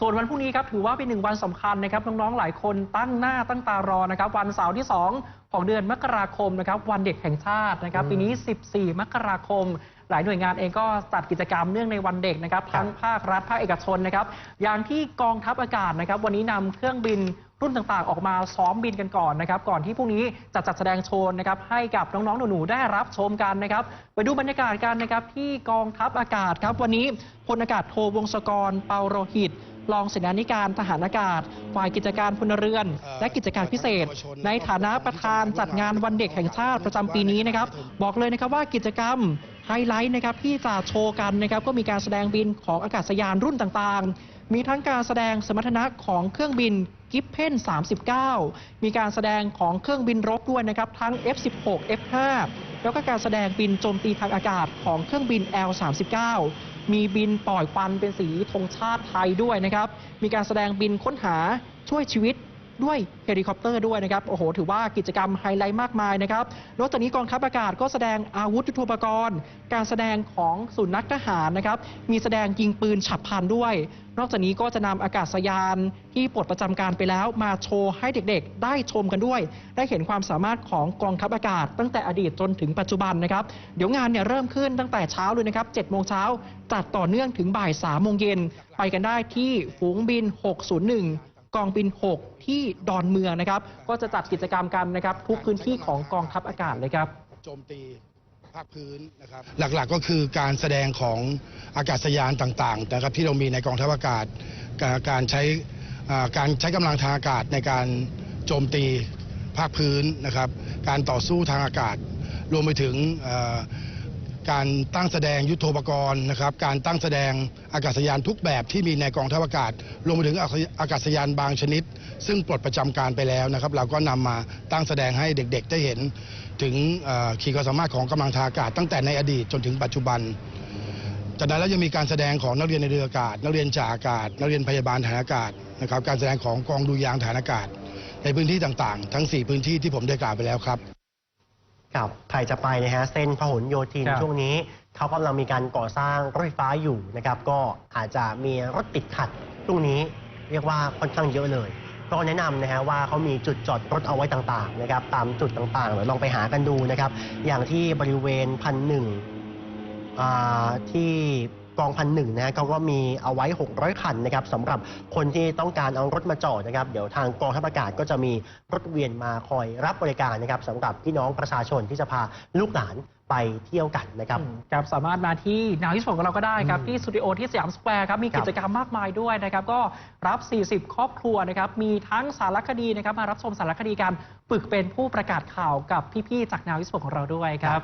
ส่วนวันพรุ่งนี้ครับถือว่าเป็นหนึ่งวันสำคัญนะครับน้องๆหลายคนตั้งหน้าตั้งตารอนะครับวันเสาร์ที่ 2 ของเดือนมกราคมนะครับวันเด็กแห่งชาตินะครับปีนี้ 14 มกราคม หลายหน่วยงานเองก็จัดกิจกรรมเนื่องในวันเด็กนะครับทั้งภาครัฐภาคเอกชนนะครับอย่างที่กองทัพอากาศนะครับวันนี้นำเครื่องบินรุ่นต่างๆ ออกมาซ้อมบินกันก่อนนะครับ ก่อนที่พรุ่งนี้จะจัดแสดงโชว์นะครับ ให้กับน้องๆหนูๆได้รับชมกันนะครับ ไปดูบรรยากาศกันนะครับ ที่กองทัพอากาศครับ วันนี้พลอากาศโทวงศกรเปาโรหิต รองเสนาธิการทหารอากาศ ฝ่ายกิจการพลเรือน และกิจการพิเศษ ในฐานะประธานจัดงานวันเด็กแห่งชาติประจำปีนี้นะครับ บอกเลยนะครับว่ากิจกรรมไฮไลท์นะครับที่จะโชว์กันนะครับก็มีการแสดงบินของอากาศยานรุ่นต่างๆ มีทั้งการแสดงสมรรถนะของเครื่องบินกิฟเพน39 มีการแสดงของเครื่องบินรบด้วยนะครับ ทั้ง F16 F5 แล้วก็การแสดงบินโจมตีทางอากาศของเครื่องบิน L39 มีบินปล่อยควันเป็นสีธงชาติไทยด้วยนะครับ มีการแสดงบินค้นหาช่วยชีวิต ด้วยเฮลิคอปเตอร์ด้วยนะครับ โอ้โห ถือว่ากิจกรรมไฮไลท์มากมายนะครับ นอกจากนี้กองทัพอากาศก็แสดงอาวุธยุทโธปกรณ์ การแสดงของศูนย์นักทหารนะครับ มีแสดงยิงปืนฉับพลันด้วย นอกจากนี้ก็จะนำอากาศยานที่ปลดประจำการไปแล้ว มาโชว์ให้เด็กๆ ได้ชมกันด้วย ได้เห็นความสามารถของกองทัพอากาศ ตั้งแต่อดีตจนถึงปัจจุบันนะครับ เดี๋ยวงานเนี่ยเริ่มขึ้นตั้งแต่เช้าเลยนะครับ7โมงเช้าจัดต่อเนื่องถึงบ่าย3โมงเย็นไปกันได้ที่ฝูงบิน 601 กองบิน 6 ที่ดอนเมืองนะครับ ก็จะจัดกิจกรรมกันนะครับ ทุกพื้นที่ของกองทัพอากาศเลยครับโจมตีภาคพื้นนะครับหลักๆก็คือการแสดงของอากาศยานต่างๆนะครับที่เรามีในกองทัพอากาศการการใช้อ่าการใช้กำลังทางอากาศในการโจมตีภาคพื้นนะครับ การต่อสู้ทางอากาศ รวมไปถึงเอ่อ การตั้งแสดงยุทโธปกรณ์นะครับการตั้งแสดงอากาศยานทุกแบบที่มีในกองทัพอากาศรวมไปถึงอากาศยานบางชนิด ซึ่งปลดประจำการไปแล้วนะครับ เราก็นำมาตั้งแสดงให้เด็กๆ ได้เห็นถึงขีดความสามารถของกำลังทางอากาศ ตั้งแต่ในอดีตจนถึงปัจจุบันจากนั้นแล้วยังมีการแสดงของนักเรียนในเรืออากาศ นักเรียนจ่าอากาศ นักเรียนพยาบาลฐานอากาศนะครับการแสดงของกองดูยางฐานอากาศ ในพื้นที่ต่างๆ ทั้ง 4 พื้นที่ที่ผมได้กล่าวไปแล้วครับ กับใครจะไปนะฮะเส้นพหลโยธินครับ ช่วงนี้เขากำลังมีการก่อสร้างรถไฟฟ้าอยู่นะครับ ก็อาจจะมีรถติดขัดตรงนี้เรียกว่าค่อนข้างเยอะเลย ก็แนะนำนะฮะว่าเขามีจุดจอดรถเอาไว้ต่างๆนะครับตามจุดต่างๆเดี๋ยวลองไปหากันดูนะครับ อย่างที่บริเวณพันหนึ่งอ่าที่ กองพันหนึ่งนะฮะเขาก็มีเอาไว้ 600 คันนะครับสำหรับคนที่ต้องการเอารถมาจอดนะครับ เดี๋ยวทางกองทัพอากาศก็จะมีรถเวียนมาคอยรับบริการนะครับสำหรับพี่น้องประชาชนที่จะพาลูกหลานไปเที่ยวกันนะครับ ครับสามารถมาที่นาวที่สของเราก็ได้ครับอืมที่สตูดิโอที่สยามสแควร์ครับ มีครับกิจกรรมมากมายด้วยนะครับ ก็รับ 40 ครอบครัวนะครับ มีทั้งสารคดีนะครับ มารับชมสารคดีการฝึกเป็นผู้ประกาศข่าวกับพี่ ๆ จากนาวที่สของเราด้วยครับ